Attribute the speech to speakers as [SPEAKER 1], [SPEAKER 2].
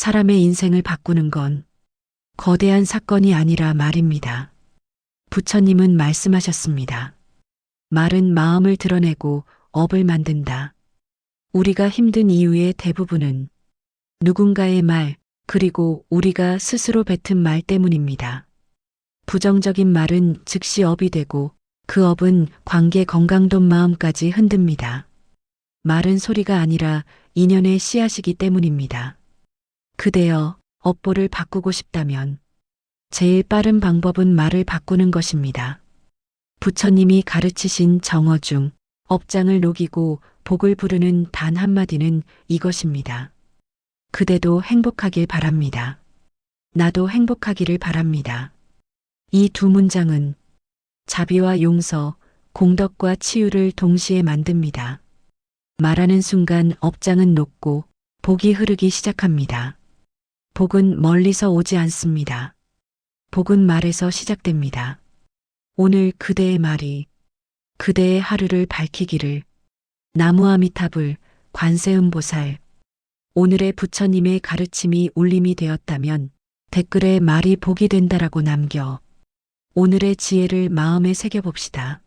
[SPEAKER 1] 사람의 인생을 바꾸는 건 거대한 사건이 아니라 말입니다. 부처님은 말씀하셨습니다. 말은 마음을 드러내고 업을 만든다. 우리가 힘든 이유의 대부분은 누군가의 말, 그리고 우리가 스스로 뱉은 말 때문입니다. 부정적인 말은 즉시 업이 되고 그 업은 관계 건강돈 마음까지 흔듭니다. 말은 소리가 아니라 인연의 씨앗이기 때문입니다. 그대여 업보를 바꾸고 싶다면 제일 빠른 방법은 말을 바꾸는 것입니다. 부처님이 가르치신 정어 중 업장을 녹이고 복을 부르는 단 한마디는 이것입니다. 그대도 행복하길 바랍니다. 나도 행복하기를 바랍니다. 이 두 문장은 자비와 용서, 공덕과 치유를 동시에 만듭니다. 말하는 순간 업장은 녹고 복이 흐르기 시작합니다. 복은 멀리서 오지 않습니다. 복은 말에서 시작됩니다. 오늘 그대의 말이 그대의 하루를 밝히기를 나무아미타불 관세음보살 오늘의 부처님의 가르침이 울림이 되었다면 댓글에 말이 복이 된다라고 남겨 오늘의 지혜를 마음에 새겨봅시다.